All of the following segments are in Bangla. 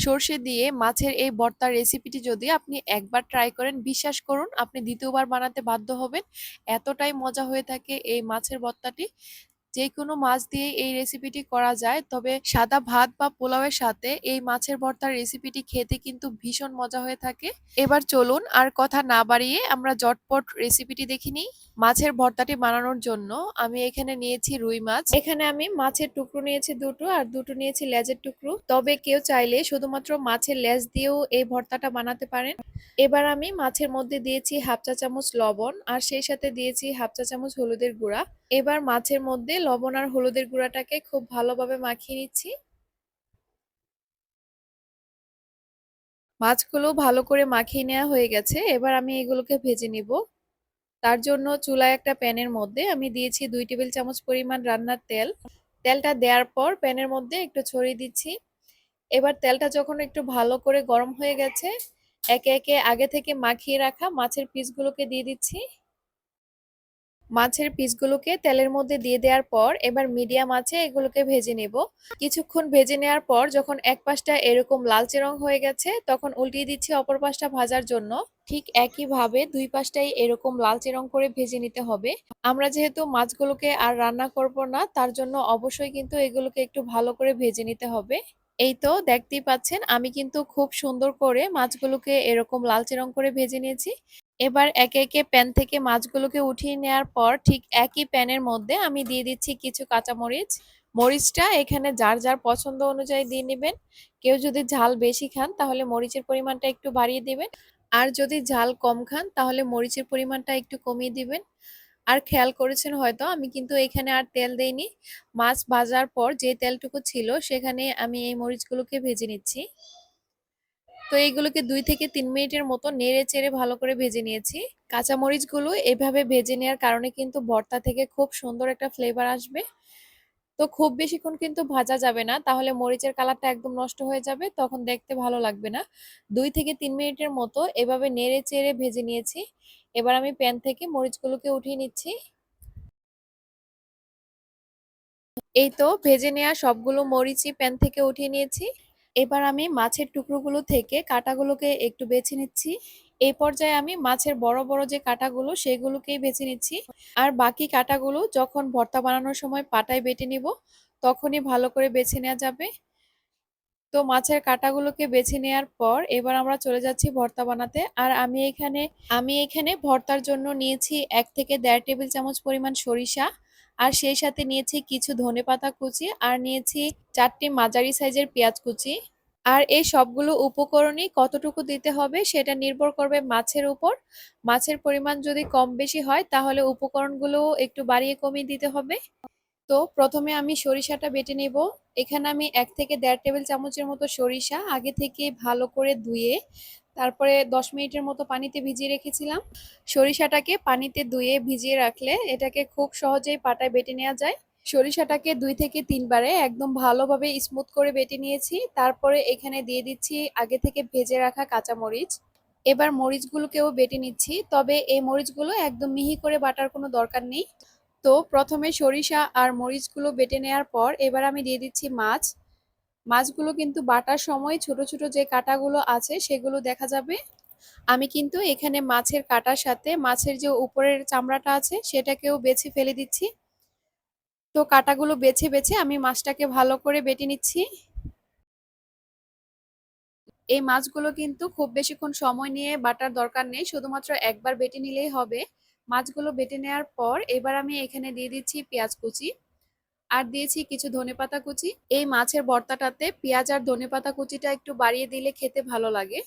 সর্ষে দিয়ে মাছের এই বর্তার রেসিপিটি যদি আপনি একবার ট্রাই করেন, বিশ্বাস করুন, আপনি দ্বিতীয়বার বানাতে বাধ্য হবেন। এতটাই মজা হয়ে থাকে এই মাছের ভর্তাটি যে কোনো মাছ দিয়ে এই রেসিপিটি করা যায়, তবে সাদা ভাত বা পোলাওয়ের সাথে এই মাছের ভর্তার রেসিপিটি খেতে কিন্তু ভীষণ মজা হয়ে থাকে। এবার চলুন আর কথা না বাড়িয়ে আমরা জটপট রেসিপিটি দেখে নিই। মাছের ভর্তাটি বানানোর জন্য আমি এখানে নিয়েছি রুই মাছ। এখানে আমি মাছের টুকরো নিয়েছি দুটো আর দুটো নিয়েছি লেজের টুকরো। তবে কেউ চাইলে শুধুমাত্র মাছের লেজ দিয়েও এই ভর্তাটা বানাতে পারেন। এবার আমি মাছের মধ্যে দিয়েছি হাফ চা চামচ লবণ আর সেই সাথে দিয়েছি হাফ চা চামচ হলুদের গুঁড়া। এবার মাছের মধ্যে লবণ আর হলুদের গুঁড়াটাকে খুব ভালোভাবে মাখিয়ে নিচ্ছি। মাছগুলো ভালো করে মাখিয়ে নেওয়া হয়ে গেছে, এবার আমি এগুলোকে ভেজে নিব। তার জন্য চুলায় একটা প্যানের মধ্যে আমি দিয়েছি দুই টেবিল চামচ পরিমাণ রান্নার তেল। তেলটা দেওয়ার পর প্যানের মধ্যে একটু ছড়িয়ে দিচ্ছি। এবার তেলটা যখন একটু ভালো করে গরম হয়ে গেছে, একে একে আগে থেকে মাখিয়ে রাখা মাছের পিসগুলোকে দিয়ে দিচ্ছি। মাছের পিসগুলোকে তেলের মধ্যে দিয়ে দেওয়ার পর এবার মিডিয়াম আছে এগুলোকে ভেজে নেব। কিছুক্ষণ ভেজে নেওয়ার পর যখন এক পাশটা এরকম লালচে রং হয়ে গেছে, তখন উল্টিয়ে দিচ্ছি অপর পাশটা ভাজার জন্য। ঠিক একইভাবে দুই পাশটাই এরকম লালচে রং করে ভেজে নিতে হবে। আমরা যেহেতু মাছগুলোকে আর রান্না করব না, তার জন্য অবশ্যই কিন্তু এগুলোকে একটু ভালো করে ভেজে নিতে হবে। এই তো দেখতেই পাচ্ছেন, আমি কিন্তু খুব সুন্দর করে মাছগুলোকে এরকম লালচে রং করে ভেজে নিয়েছি। এবার একে একে প্যান থেকে মাছগুলোকে উঠিয়ে নেওয়ার পর ঠিক একই প্যানের মধ্যে আমি দিয়ে দিচ্ছি কিছু কাঁচামরিচ। মরিচটা এখানে যার যার পছন্দ অনুযায়ী দিয়ে নেবেন। কেউ যদি ঝাল বেশি খান তাহলে মরিচের পরিমাণটা একটু বাড়িয়ে দিবেন। আর যদি ঝাল কম খান তাহলে মরিচের পরিমাণটা একটু কমিয়ে দিবেন। আর খেয়াল করেছেন হয়তো, আমি কিন্তু এখানে আর তেল দেইনি। মাছ ভাজার পর যে তেলটুকু ছিল, সেখানে আমি এই মরিচগুলোকে ভেজে নিচ্ছি। তো এইগুলোকে দুই থেকে তিন মিনিটের মতো নেড়ে চেড়ে ভালো করে ভেজে নিয়েছি। কাঁচা মরিচগুলো এভাবে ভেজে নেওয়ার কারণে কিন্তু ভর্তা থেকে খুব সুন্দর একটা ফ্লেভার আসবে। তো খুব বেশিক্ষণ কিন্তু ভাজা যাবে না, তাহলে মরিচের কালারটা একদম নষ্ট হয়ে যাবে, তখন দেখতে ভালো লাগবে না। দুই থেকে তিন মিনিটের মতো এভাবে নেড়ে চেড়ে ভেজে নিয়েছি। এবার আমি প্যান থেকে মরিচগুলোকে উঠিয়ে নিচ্ছি। এই তো ভেজে নেওয়া সবগুলো মরিচই প্যান থেকে উঠিয়ে নিয়েছি। এবার আমি মাছের টুকরোগুলো থেকে কাটাগুলোকে একটু বেছে নিচ্ছি। এই পর্যায়ে আমি মাছের বড় বড় যে কাটাগুলো সেগুলোকেই বেছে নিচ্ছি। আর বাকি কাটাগুলো যখন ভর্তা বানানোর সময় পাটায় বেটে নিব, তখনই ভালো করে বেছে নেওয়া যাবে। তো মাছের কাটাগুলোকে বেছে নেওয়ার পর এবার আমরা চলে যাচ্ছি ভর্তা বানাতে। আর আমি এখানে আমি এখানে ভর্তার জন্য নিয়েছি এক থেকে দেড় টেবিল চামচ পরিমাণ সরিষা। আর সেই সাথে নিয়েছি কিছু ধনে পাতা কুচি আর নিয়েছি চারটি মাঝারি সাইজের পেঁয়াজ কুচি। আর এই সবগুলো উপকরণই কতটুকু দিতে হবে সেটা নির্ভর করবে মাছের উপর। মাছের পরিমাণ যদি কম বেশি হয় তাহলে উপকরণগুলো একটু বাড়িয়ে কমিয়ে দিতে হবে। তো প্রথমে আমি সরিষাটা বেটে নেব। এখানে আমি এক থেকে দেড় টেবিল চামচের মতো সরিষা আগে থেকে ভালো করে ধুয়ে তারপরে দশ মিনিটের মতো পানিতে ভিজিয়ে রেখেছিলাম। সরিষাটাকে পানিতে ধুয়ে ভিজিয়ে রাখলে এটাকে খুব সহজেই পাটায় বেটে নেওয়া যায়। সরিষাটাকে দুই থেকে তিনবারে একদম ভালোভাবে স্মুথ করে বেটে নিয়েছি। তারপরে এখানে দিয়ে দিচ্ছি আগে থেকে ভেজে রাখা কাঁচামরিচ। এবার মরিচগুলোকেও বেটে নিচ্ছি। তবে এই মরিচগুলো একদম মিহি করে বাটার কোনো দরকার নেই। তো প্রথমে সরিষা আর মরিচগুলো বেটে নেওয়ার পর এবার আমি দিয়ে দিচ্ছি মাছ। মাছগুলো কিন্তু বাটার সময় ছোট ছোট যে কাটাগুলো আছে সেগুলো দেখা যাবে। আমি কিন্তু এখানে মাছের কাটার সাথে মাছের যে উপরের চামড়াটা আছে সেটাকেও বেছে ফেলে দিচ্ছি। তো কাটাগুলো বেছে বেছে আমি মাছটাকে ভালো করে বেটে নিচ্ছি। এই মাছগুলো কিন্তু খুব বেশিক্ষণ সময় নিয়ে বাটার দরকার নেই, শুধুমাত্র একবার বেটে নিলেই হবে। মাছগুলো বেটে নেওয়ার পর এবার আমি এখানে দিয়ে দিচ্ছি পেঁয়াজ কুচি আর দিয়েছি কিছু ধনেপাতা কুচি। এই মাছের ভর্তাটাতে পেঁয়াজ আর ধনেপাতা কুচিটা একটু বাড়িয়ে দিলে খেতে ভালো লাগে।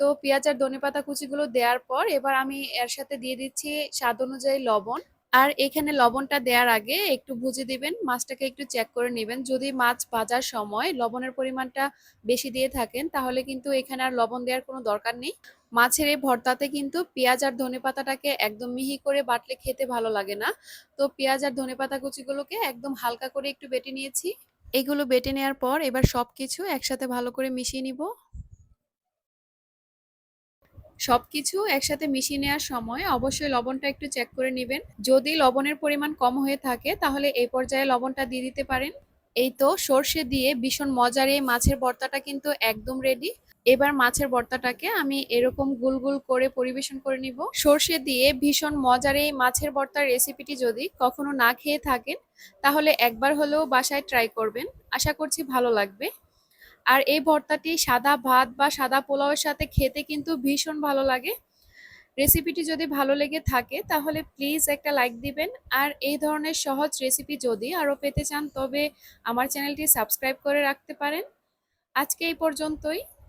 তো পেঁয়াজ আর ধনেপাতা কুচিগুলো দেওয়ার পর এবার আমি এর সাথে দিয়ে দিচ্ছি স্বাদ অনুযায়ী লবণ। আর এখানে লবণটা দেওয়ার আগে একটু ভুজে দিবেন, মাছটাকে একটু চেক করে নেবেন। যদি মাছ ভাজার সময় লবণের পরিমাণটা বেশি দিয়ে থাকেন, তাহলে কিন্তু এখানে আর লবণ দেওয়ার কোনো দরকার নেই। মাছের এই ভর্তাতে কিন্তু পেঁয়াজ আর ধনে পাতাটাকে একদম মিহি করে বাটলে খেতে ভালো লাগে না। তো পেঁয়াজ আর ধনে পাতা কুচিগুলোকে একদম হালকা করে একটু বেটে নিয়েছি। এগুলো বেটে নেওয়ার পর এবার সব কিছু একসাথে ভালো করে মিশিয়ে নিব। সবকিছু একসাথে মিশিয়ে নেওয়ার সময় অবশ্যই লবণটা একটু চেক করে নেবেন। যদি লবণের পরিমাণ কম হয়ে থাকে তাহলে এই পর্যায়ে লবণটা দিয়ে দিতে পারেন। এই তো সর্ষে দিয়ে ভীষণ মজার এই মাছের ভর্তাটা কিন্তু একদম রেডি এবার মাছের ভর্তাটাকে আমি এরকম গুল গুল করে পরিবেশন করে নিব। সর্ষে দিয়ে ভীষণ মজার এই মাছের ভর্তার রেসিপিটি যদি কখনো না খেয়ে থাকেন, তাহলে একবার হলেও বাসায় ট্রাই করবেন। আশা করছি ভালো লাগবে। আর এই ভর্তাটি সাদা ভাত বা সাদা পোলাওয়ের সাথে খেতে কিন্তু ভীষণ ভালো লাগে। রেসিপিটি যদি ভালো লেগে থাকে, তাহলে প্লিজ একটা লাইক দিবেন। আর এই ধরনের সহজ রেসিপি যদি আরও পেতে চান, তবে আমার চ্যানেলটি সাবস্ক্রাইব করে রাখতে পারেন। আজকে এই পর্যন্তই।